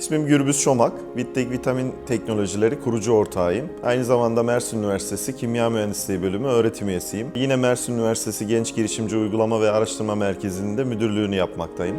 İsmim Gürbüz Çomak. Vittek Vitamin Teknolojileri kurucu ortağıyım. Aynı zamanda Mersin Üniversitesi Kimya Mühendisliği Bölümü öğretim üyesiyim. Yine Mersin Üniversitesi Genç Girişimci Uygulama ve Araştırma Merkezi'nde müdürlüğünü yapmaktayım.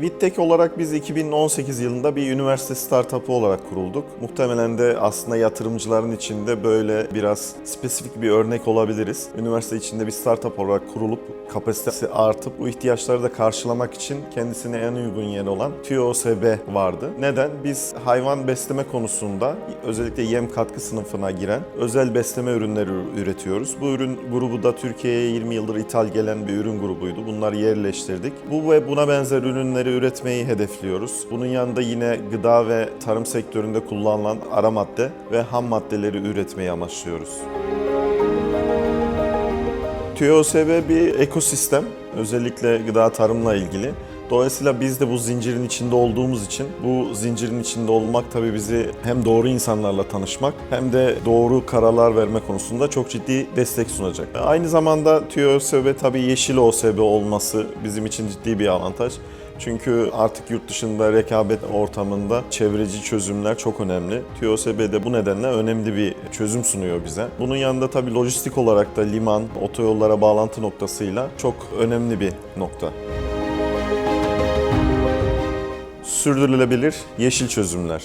Vittek olarak biz 2018 yılında bir üniversite startup'ı olarak kurulduk. Muhtemelen de aslında yatırımcıların içinde böyle biraz spesifik bir örnek olabiliriz. Üniversite içinde bir startup olarak kurulup kapasitesi artıp bu ihtiyaçları da karşılamak için kendisine en uygun yer olan TÜOSB vardı. Neden? Biz hayvan besleme konusunda özellikle yem katkı sınıfına giren özel besleme ürünleri üretiyoruz. Bu ürün grubu da Türkiye'ye 20 yıldır ithal gelen bir ürün grubuydu. Bunları yerleştirdik. Bu ve buna benzer ürünleri üretmeyi hedefliyoruz. Bunun yanında yine gıda ve tarım sektöründe kullanılan ara madde ve ham maddeleri üretmeyi amaçlıyoruz. TÜOSB bir ekosistem, özellikle gıda tarımla ilgili. Dolayısıyla biz de bu zincirin içinde olduğumuz için bu zincirin içinde olmak tabii bizi hem doğru insanlarla tanışmak hem de doğru kararlar verme konusunda çok ciddi destek sunacak. Aynı zamanda TÜOSB tabii yeşil OSB olması bizim için ciddi bir avantaj. Çünkü artık yurt dışında rekabet ortamında çevreci çözümler çok önemli. TÜOSB de bu nedenle önemli bir çözüm sunuyor bize. Bunun yanında tabii lojistik olarak da liman, otoyollara bağlantı noktasıyla çok önemli bir nokta. Sürdürülebilir yeşil çözümler.